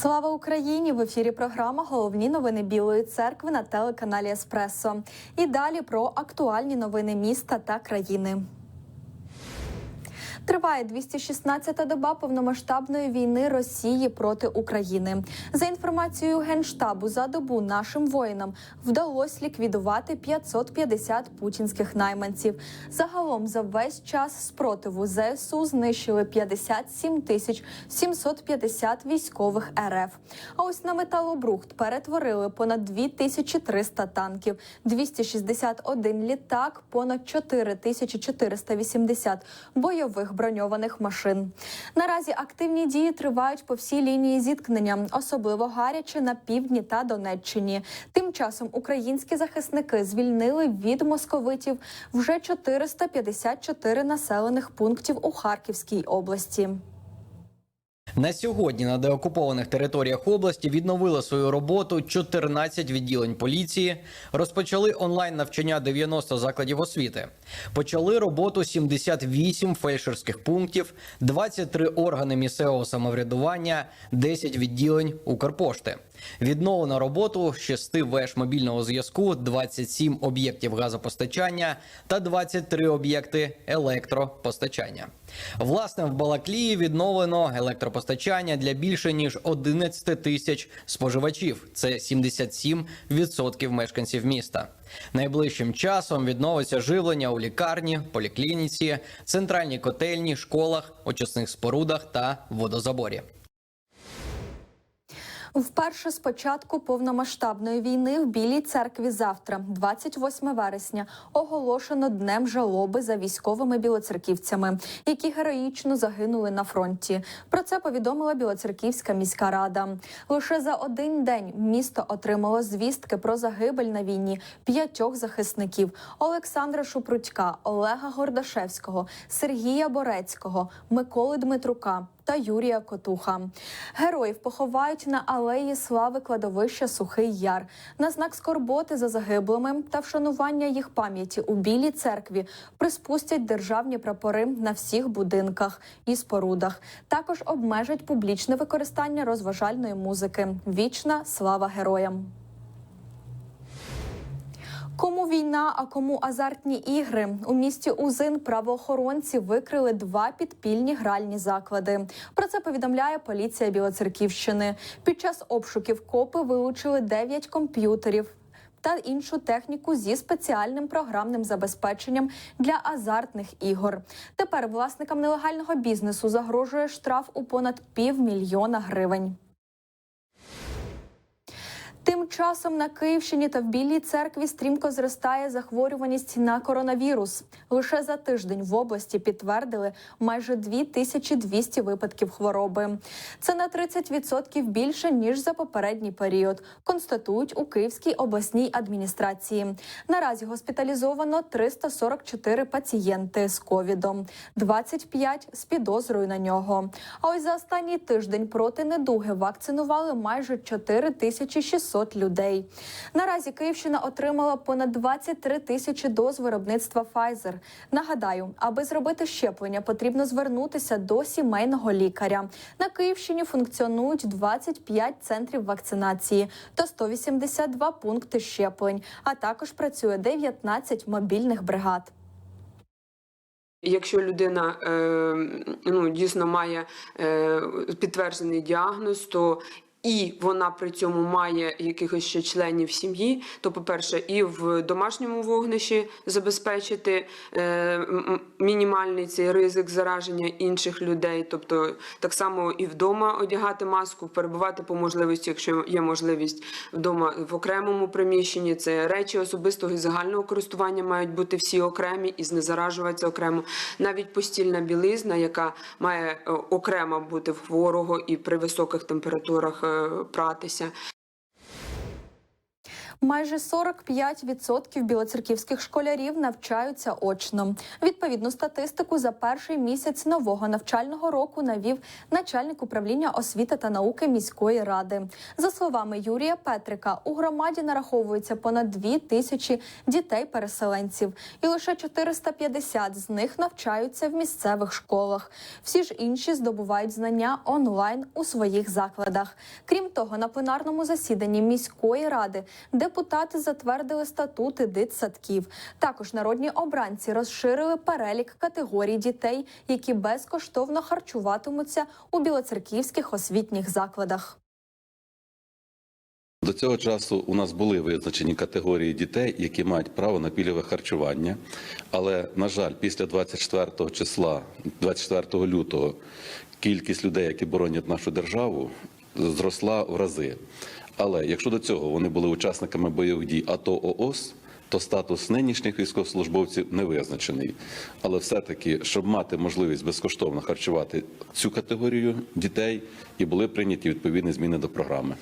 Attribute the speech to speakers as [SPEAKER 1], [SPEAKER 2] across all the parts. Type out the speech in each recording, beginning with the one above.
[SPEAKER 1] Слава Україні! В ефірі програма Головні новини Білої церкви на телеканалі Еспресо. І далі про актуальні новини міста та країни. Триває 216-та доба повномасштабної війни Росії проти України. За інформацією генштабу, за добу нашим воїнам вдалося ліквідувати 550 путінських найманців. Загалом за весь час спротиву ЗСУ знищили 57 тисяч 750 військових РФ. А ось на металобрухт перетворили понад 2300 танків, 261 літак, понад 4480 бойових броньованих машин. Наразі активні дії тривають по всій лінії зіткнення, особливо гаряче на півдні та Донеччині. Тим часом українські захисники звільнили від московитів вже 454 населених пунктів у Харківській області.
[SPEAKER 2] На сьогодні на деокупованих територіях області відновили свою роботу 14 відділень поліції, розпочали онлайн навчання 90 закладів освіти, почали роботу 78 фельдшерських пунктів, 23 органи місцевого самоврядування, 10 відділень Укрпошти. Відновлено роботу 6 веж мобільного зв'язку, 27 об'єктів газопостачання та 23 об'єкти електропостачання. Власне, в Балаклії відновлено електропостачання для більше ніж 11 тисяч споживачів. Це 77% мешканців міста. Найближчим часом відновиться живлення у лікарні, поліклініці, центральній котельні, школах, очисних спорудах та водозаборі.
[SPEAKER 1] Вперше з початку повномасштабної війни в Білій церкві завтра, 28 вересня, оголошено днем жалоби за військовими білоцерківцями, які героїчно загинули на фронті. Про це повідомила Білоцерківська міська рада. Лише за один день місто отримало звістки про загибель на війні п'ятьох захисників: Олександра Шупрутька, Олега Гордашевського, Сергія Борецького, Миколи Дмитрука та Юрія Котуха. Героїв поховають на алеї слави кладовища Сухий Яр на знак скорботи за загиблими та вшанування їх пам'яті у Білій церкві приспустять державні прапори на всіх будинках і спорудах. Також обмежать публічне використання розважальної музики. Вічна слава героям. Кому війна, а кому азартні ігри у місті Узин правоохоронці викрили два підпільні гральні заклади. Про це повідомляє поліція Білоцерківщини. Під час обшуків копи вилучили 9 комп'ютерів. Та іншу техніку зі спеціальним програмним забезпеченням для азартних ігор. Тепер власникам нелегального бізнесу загрожує штраф у понад півмільйона гривень. Часом на Київщині та в Білій церкві стрімко зростає захворюваність на коронавірус. Лише за тиждень в області підтвердили майже 2200 випадків хвороби. Це на 30% більше ніж за попередній період. Констатують у Київській обласній адміністрації. Наразі госпіталізовано 344 пацієнти з ковідом, 25 з підозрою на нього. А ось за останній тиждень проти недуги вакцинували майже 4600 людей. Наразі Київщина отримала понад 23 тисячі доз виробництва Pfizer. Нагадаю, аби зробити щеплення, потрібно звернутися до сімейного лікаря. На Київщині функціонують 25 центрів вакцинації та 182 пункти щеплень, а також працює 19 мобільних бригад.
[SPEAKER 3] Якщо людина е, ну, дійсно має е, підтверджений діагноз, то і вона при цьому має якихось ще членів сім'ї, то, по-перше, і в домашньому вогнищі забезпечити е, мінімальний цей ризик зараження інших людей, тобто так само і вдома одягати маску, перебувати по можливості, якщо є можливість вдома в окремому приміщенні. Це речі особистого і загального користування мають бути всі окремі і знезаражуватися окремо. Навіть постільна білизна, яка має е, окремо бути в хворого і при високих температурах е, пратися.
[SPEAKER 1] Майже 45% білоцерківських школярів навчаються очно. Відповідну статистику за перший місяць нового навчального року навів начальник управління освіти та науки міської ради. За словами Юрія Петрика, у громаді нараховується понад 2 тисячі дітей-переселенців, і лише 450 з них навчаються в місцевих школах. Всі ж інші здобувають знання онлайн у своїх закладах. Крім того, на пленарному засіданні міської ради депутати затвердили статути дитсадків. Також народні обранці розширили перелік категорій дітей, які безкоштовно харчуватимуться у білоцерківських освітніх закладах.
[SPEAKER 4] До цього часу у нас були визначені категорії дітей, які мають право на пільгове харчування. Але, на жаль, після 24 числа, 24 лютого, кількість людей, які боронять нашу державу, зросла в рази. Але якщо до цього вони були учасниками бойових дій АТО ООС, то статус нинішніх військовослужбовців не визначений. Але все-таки, щоб мати можливість безкоштовно харчувати цю категорію дітей, і були прийняті відповідні зміни до програми.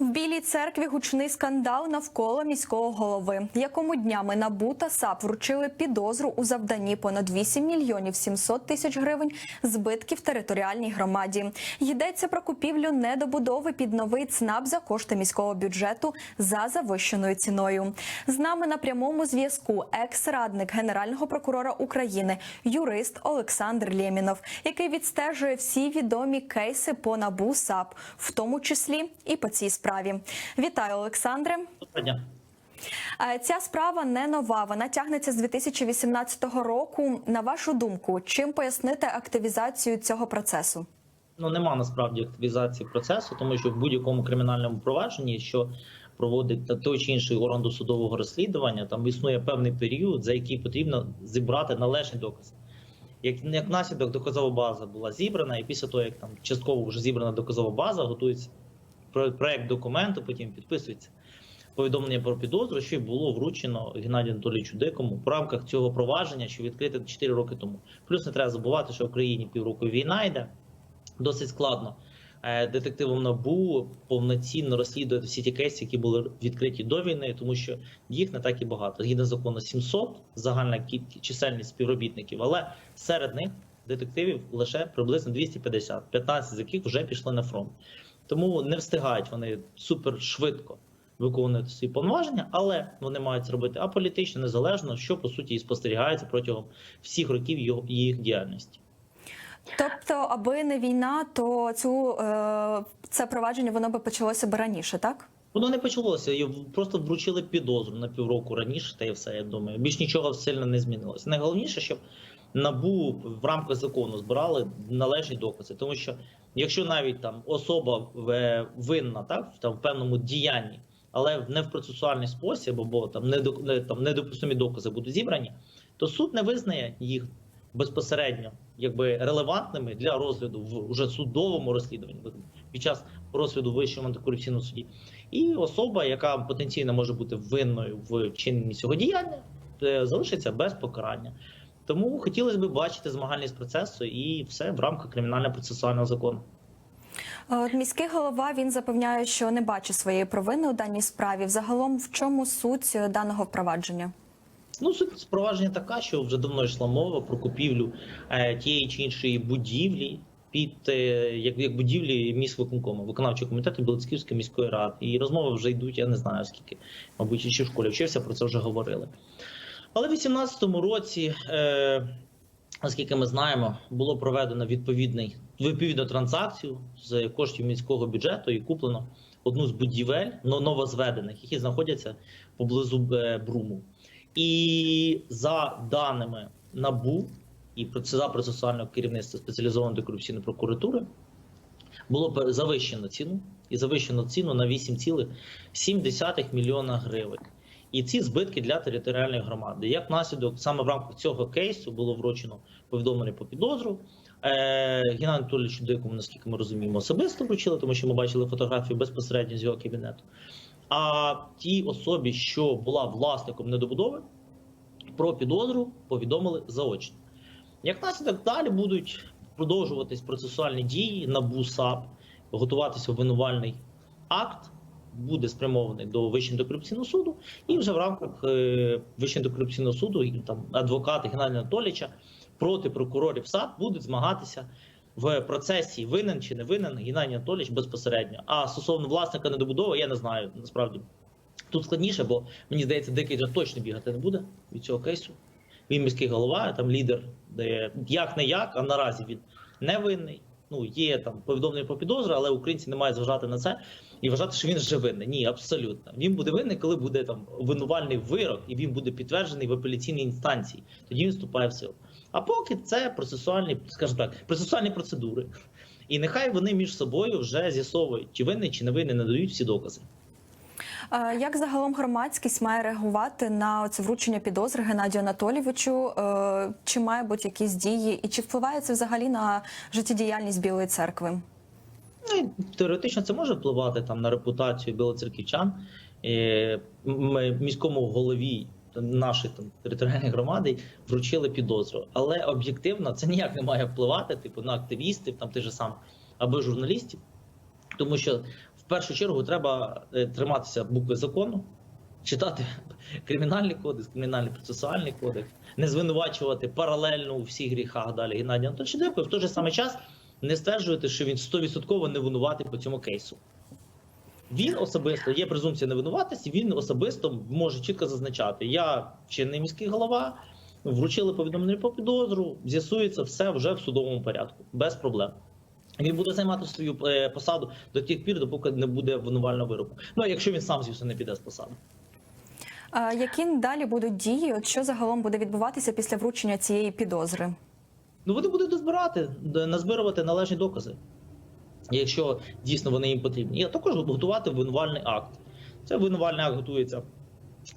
[SPEAKER 1] В Білій церкві гучний скандал навколо міського голови, якому днями НАБУ та САП вручили підозру у завданні понад 8 мільйонів 700 тисяч гривень збитків територіальній громаді. Йдеться про купівлю недобудови під новий ЦНАП за кошти міського бюджету за завищеною ціною. З нами на прямому зв'язку екс-радник генерального прокурора України, юрист Олександр Лємінов, який відстежує всі відомі кейси по НАБУ САП, в тому числі і по цій справі. Вітаю, Олександре.
[SPEAKER 5] Доброго.
[SPEAKER 1] Е, Ця справа не нова. Вона тягнеться з 2018 року. На вашу думку, чим пояснити активізацію цього процесу?
[SPEAKER 5] Ну нема насправді активізації процесу, тому що в будь-якому кримінальному провадженні, що проводить той чи інший орган досудового розслідування, там існує певний період, за який потрібно зібрати належні докази. Як, як наслідок доказова база була зібрана, і після того, як там частково вже зібрана доказова база, готується проект документу, потім підписується повідомлення про підозру, що й було вручено Геннадію Анатолійовичу Дикому в рамках цього провадження, що відкрите 4 роки тому. Плюс не треба забувати, що в країні півроку війна йде досить складно. е, Детективам НАБУ повноцінно розслідувати всі ті кейси, які були відкриті до війни, тому що їх не так і багато. Згідно закону 700, загальна кількість чисельність співробітників, але серед них детективів лише приблизно 250, 15 з яких вже пішли на фронт. Тому не встигають вони супер швидко виконувати свої повноваження, але вони мають це робити аполітично, незалежно, що по суті і спостерігається протягом всіх років його їх діяльності.
[SPEAKER 1] Тобто, аби не війна, то цю е, це провадження воно би почалося б раніше, так?
[SPEAKER 5] Воно не почалося, їй просто вручили підозру на півроку раніше, та й все, я думаю. Більш нічого сильно не змінилося. Найголовніше, щоб НАБУ в рамках закону збирали належні докази. Тому що якщо навіть там особа винна так, в там, в певному діянні, але не в процесуальний спосіб, або там, не, там недопустимі докази будуть зібрані, то суд не визнає їх безпосередньо якби релевантними для розгляду в уже судовому розслідуванні під час розгляду вищого антикорупційного суді. І особа, яка потенційно може бути винною в вчиненні цього діяння, е, залишиться без покарання. Тому хотілося б бачити змагальність процесу і все в рамках кримінально-процесуального закону.
[SPEAKER 1] Е, От міський голова він запевняє, що не бачить своєї провини у даній справі. Взагалом, в чому суть е, даного впровадження?
[SPEAKER 5] Ну, суть спровадження така, що вже давно йшла мова про купівлю е, тієї чи іншої будівлі під як, як будівлі міськвиконкому, виконавчого комітету Білоцьківської міської ради. І розмови вже йдуть, я не знаю скільки, мабуть, ще в школі вчився, про це вже говорили. Але в 2018 році, е, наскільки ми знаємо, було проведено відповідну транзакцію з коштів міського бюджету і куплено одну з будівель новозведених, які знаходяться поблизу е, Бруму. І за даними НАБУ і за процесуального керівництва спеціалізованої антикорупційної прокуратури було завищено ціну і завищено ціну на 8,7 мільйона гривень. І ці збитки для територіальної громади. Як наслідок, саме в рамках цього кейсу було вручено повідомлення по підозру. Е, Геннадію Анатолійовичу Дикому, наскільки ми розуміємо, особисто вручили, тому що ми бачили фотографію безпосередньо з його кабінету. А тій особі, що була власником недобудови, про підозру повідомили заочно. Як наслідок, далі будуть продовжуватись процесуальні дії НАБУ САП, готуватися обвинувальний акт буде спрямований до Вищого антикорупційного суду, і вже в рамках е, Вищого антикорупційного суду і там адвокати Геннадія Анатолійовича проти прокурорів САД будуть змагатися в процесі винен чи не винен Геннадій Анатолійович безпосередньо. А стосовно власника недобудови, я не знаю насправді. Тут складніше, бо мені здається, дикий вже точно бігати не буде від цього кейсу. Він міський голова, там лідер, де як не як, а наразі він не винний. Ну, є там повідомлення про підозру, але українці не мають зважати на це і вважати, що він вже винний. Ні, абсолютно. Він буде винний, коли буде там винувальний вирок, і він буде підтверджений в апеляційній інстанції. Тоді він вступає в силу. А поки це процесуальні, скажімо так, процесуальні процедури. І нехай вони між собою вже з'ясовують, чи винний, чи не винний, надають всі докази.
[SPEAKER 1] Як загалом громадськість має реагувати на це вручення підозри Геннадію Анатолійовичу? Е, Чи має бути якісь дії, і чи впливає це взагалі на життєдіяльність Білої церкви?
[SPEAKER 5] Ну, теоретично це може впливати там на репутацію білоцерківчан. Ми міському голові нашої там територіальної громади вручили підозру, але об'єктивно це ніяк не має впливати, типу на активістів, там ти же сам або журналістів, тому що в першу чергу треба е, триматися букви закону, читати кримінальний кодекс, кримінальний процесуальний кодекс, не звинувачувати паралельно у всіх гріхах далі Геннадія Декова, в той же самий час не стверджуєте, що він 100% не винуватий по цьому кейсу. Він особисто є презумпція невинуватості, він особисто може чітко зазначати: я чинний міський голова, вручили повідомлення про підозру, з'ясується все вже в судовому порядку, без проблем. Він буде займати свою е, посаду до тих пір, допоки не буде винувального вироку. Ну якщо він сам, звісно, не піде з посади.
[SPEAKER 1] Які далі будуть дії? От що загалом буде відбуватися після вручення цієї підозри?
[SPEAKER 5] Ну вони будуть дозбирати, назбирувати належні докази, якщо дійсно вони їм потрібні. І також готувати винувальний акт. Це винувальний акт готується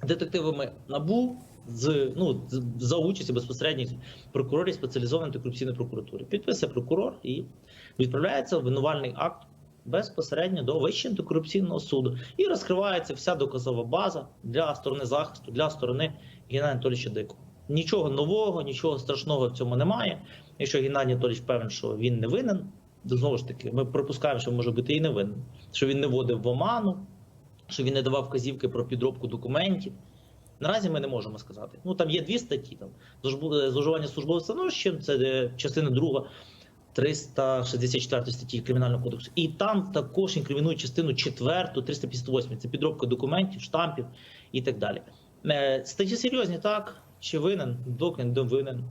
[SPEAKER 5] детективами НАБУ з ну за участі безпосередніх прокурорів спеціалізованої антикорупційної прокуратури. Підписує прокурор і відправляється винувальний акт безпосередньо до Вищого антикорупційного суду. І розкривається вся доказова база для сторони захисту, для сторони Геннадія Анатолійовича Дикого. Нічого нового, нічого страшного в цьому немає. Якщо Геннадій Анатолійович певен, що він не винен, то знову ж таки, ми припускаємо, що може бути і не винен, що він не вводив в оману, що він не давав вказівки про підробку документів. Наразі ми не можемо сказати. Ну там є дві статті: там зловжбу- зловживання службовим становищем, це е, частина друга 364 статті Кримінального кодексу. І там також інкримінують частину 4, 358, це підробка документів, штампів і так далі. Е, Статті серйозні, так, чи винен, доки не винен.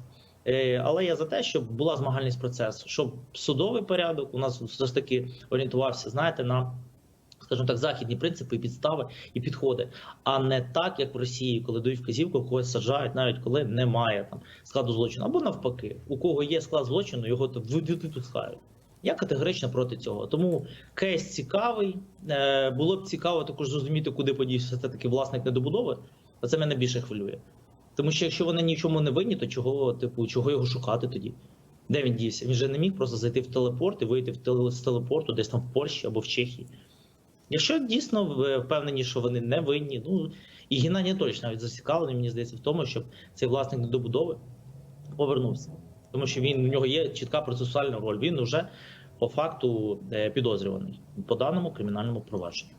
[SPEAKER 5] Е, Але я за те, щоб була змагальність процесу, щоб судовий порядок у нас все ж таки орієнтувався, знаєте, на скажімо так, західні принципи, підстави і підходи, а не так, як в Росії, коли дають вказівку, когось саджають, навіть коли немає там складу злочину, або навпаки, у кого є склад злочину, його випускають. Я категорично проти цього. Тому кейс цікавий. Е, Було б цікаво також зрозуміти, куди подівся все таки власник недобудови. Це мене більше хвилює. Тому що якщо вони ні в чому не винні, то чого, типу, чого його шукати тоді? Де він дівся? Він же не міг просто зайти в телепорт і вийти в теле- з телепорту десь там в Польщі або в Чехії. Якщо дійсно впевнені, що вони не винні, ну і Геннадій Анатолійович навіть зацікавлений, мені здається, в тому, щоб цей власник недобудови повернувся. Тому що він у нього є чітка процесуальна роль. Він вже по факту е, підозрюваний по даному кримінальному провадженню.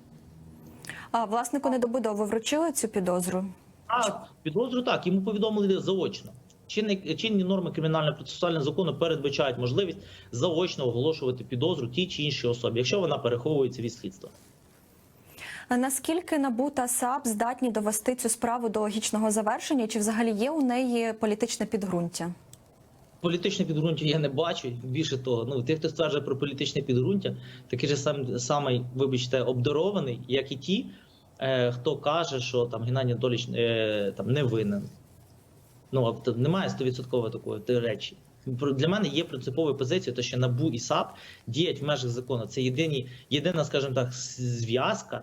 [SPEAKER 1] А власнику недобудови вручили цю підозру?
[SPEAKER 5] А підозру так, йому повідомили заочно. Чинні, чинні норми кримінального процесуального закону передбачають можливість заочно оголошувати підозру тій чи іншій особі, якщо вона переховується від слідства.
[SPEAKER 1] Наскільки НАБУ та САП здатні довести цю справу до логічного завершення? Чи взагалі є у неї політичне підґрунтя?
[SPEAKER 5] Політичне підґрунтя я не бачу. Більше того, ну тих, хто стверджує про політичне підґрунтя, такий же сам самий, вибачте, обдарований, як і ті, е, хто каже, що там Геннадій Анатолійович е, там не винен. Ну немає стовідсотково такої речі. Для мене є принциповою позицією, то що НАБУ і САП діють в межах закону. Це єдині, єдина, скажімо так, зв'язка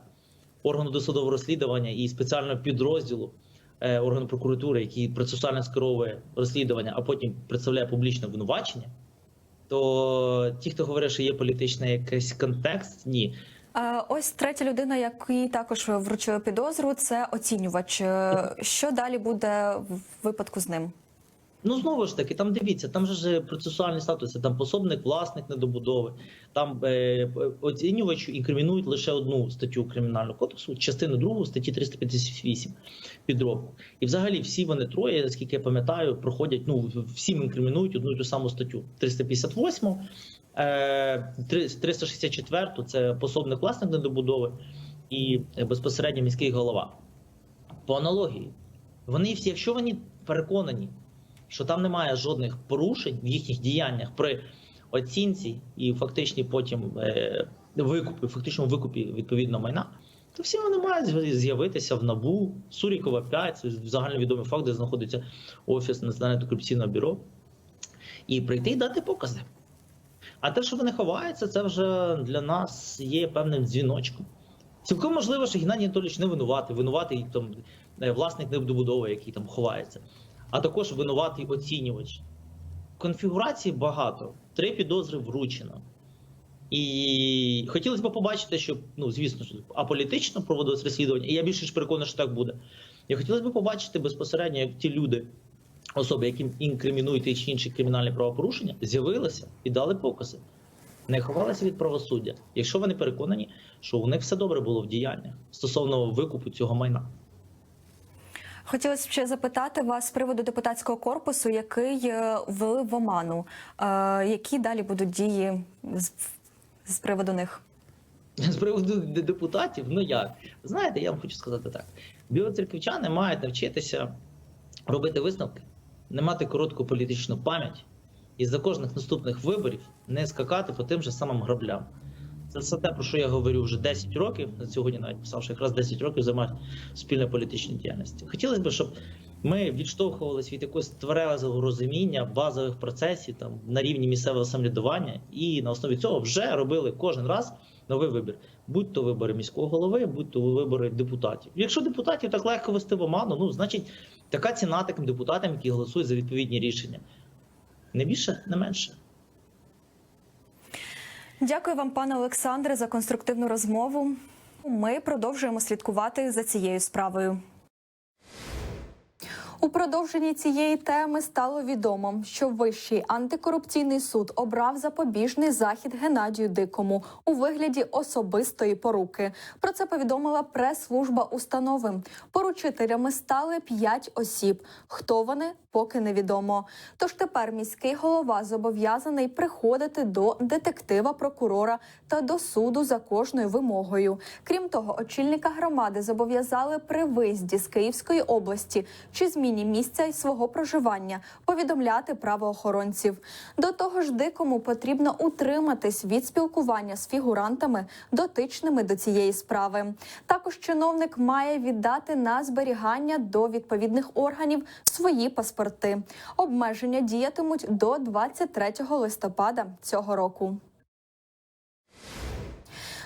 [SPEAKER 5] органу досудового розслідування і спеціального підрозділу е, органу прокуратури, який процесуально скеровує розслідування, а потім представляє публічне обвинувачення. То ті, хто говорить, що є політичний якийсь контекст, ні.
[SPEAKER 1] А Ось третя людина, якій також вручили підозру, це оцінювач. Е, Що далі буде в випадку з ним?
[SPEAKER 5] Ну знову ж таки, там дивіться, там же ж процесуальні статуси, там пособник, власник недобудови, там е, оцінювачу інкримінують лише одну статтю кримінального кодексу, частину другу статті 358 підробку. І взагалі всі вони троє, наскільки я пам'ятаю, проходять. Ну всім інкримінують одну і ту саму статтю 358, е, 364 – це пособник власник недобудови і е, безпосередньо міський голова. По аналогії, вони всі, якщо вони переконані, що там немає жодних порушень в їхніх діяннях при оцінці і фактичній потім е, викупі, фактичному викупі відповідного майна, то всі вони мають з'явитися в НАБУ, Сурікова 5, це загальновідомий факт, де знаходиться офіс Національного антикорупційного бюро, і прийти і дати покази. А те, що вони ховаються, це вже для нас є певним дзвіночком. Цілком можливо, що Геннадій Анатолійович не винуватий, винуватий там е, власник недобудови, який там ховається, а також винуватий оцінювач. Конфігурацій багато, три підозри вручено. І хотілося б побачити, щоб, ну, звісно, що аполітично проводилось розслідування, і я більше ж переконаний, що так буде. І хотілося б побачити безпосередньо, як ті люди, особи, яким інкримінують ті чи інші кримінальні правопорушення, з'явилися і дали покази. Не ховалися від правосуддя, якщо вони переконані, що у них все добре було в діяннях стосовно викупу цього майна.
[SPEAKER 1] Хотілося б ще запитати вас з приводу депутатського корпусу, який е, ввели в оману. Е, Які далі будуть дії з, з приводу них?
[SPEAKER 5] З приводу депутатів, ну як? Знаєте, я вам хочу сказати так: білоцерківчани мають навчитися робити висновки, не мати коротку політичну пам'ять і за кожних наступних виборів не скакати по тим же самим граблям. Це все те, про що я говорю вже 10 років. На сьогодні навіть писав, що якраз 10 років займають спільної політичної діяльності. Хотілося б, щоб ми відштовхувалися від якогось тверезого розуміння базових процесів там на рівні місцевого самоврядування, і на основі цього вже робили кожен раз новий вибір. Будь то вибори міського голови, будь то вибори депутатів. Якщо депутатів так легко вести в оману, ну значить така ціна таким депутатам, які голосують за відповідні рішення. Не більше, не менше.
[SPEAKER 1] Дякую вам, пане Олександре, за конструктивну розмову. Ми продовжуємо слідкувати за цією справою. У продовженні цієї теми стало відомо, що Вищий антикорупційний суд обрав запобіжний захід Геннадію Дикому у вигляді особистої поруки. Про це повідомила прес-служба установи. Поручителями стали п'ять осіб. Хто вони, поки невідомо. Тож тепер міський голова зобов'язаний приходити до детектива прокурора та до суду за кожною вимогою. Крім того, очільника громади зобов'язали при виїзді з Київської області чи зміні місця й свого проживання повідомляти правоохоронців. До того ж, дикому потрібно утриматись від спілкування з фігурантами, дотичними до цієї справи. Також чиновник має віддати на зберігання до відповідних органів свої паспорти. Обмеження діятимуть до 23 листопада цього року.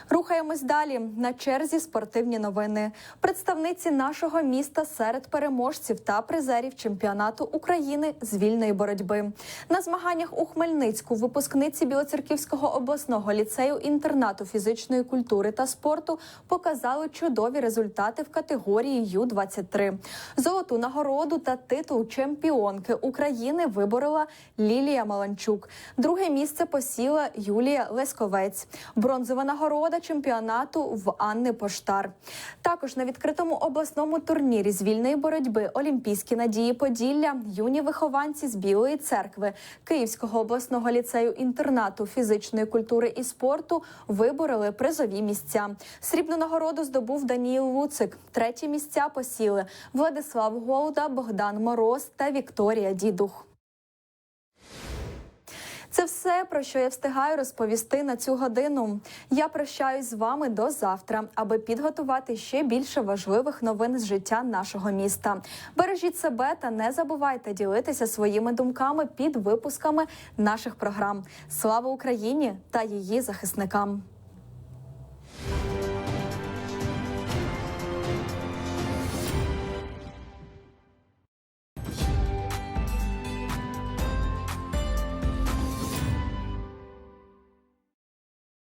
[SPEAKER 1] Рухаємось далі. На черзі спортивні новини. Представниці нашого міста серед переможців та призерів чемпіонату України з вільної боротьби. На змаганнях у Хмельницьку випускниці Білоцерківського обласного ліцею інтернату фізичної культури та спорту показали чудові результати в категорії Ю-23. Золоту нагороду та титул чемпіонки України виборола Лілія Маланчук. Друге місце посіла Юлія Лесковець. Бронзова нагорода чемпіонату в Анни Поштар. Також на відкритому обласному турнірі з вільної боротьби Олімпійські надії Поділля юні вихованці з Білої церкви Київського обласного ліцею інтернату фізичної культури і спорту вибороли призові місця. Срібну нагороду здобув Даніїл Луцик. Треті місця посіли Владислав Голда, Богдан Мороз та Вікторія Дідух. Це все про що я встигаю розповісти на цю годину. Я прощаюсь з вами до завтра, аби підготувати ще більше важливих новин з життя нашого міста. Бережіть себе та не забувайте ділитися своїми думками під випусками наших програм. Слава Україні та її захисникам!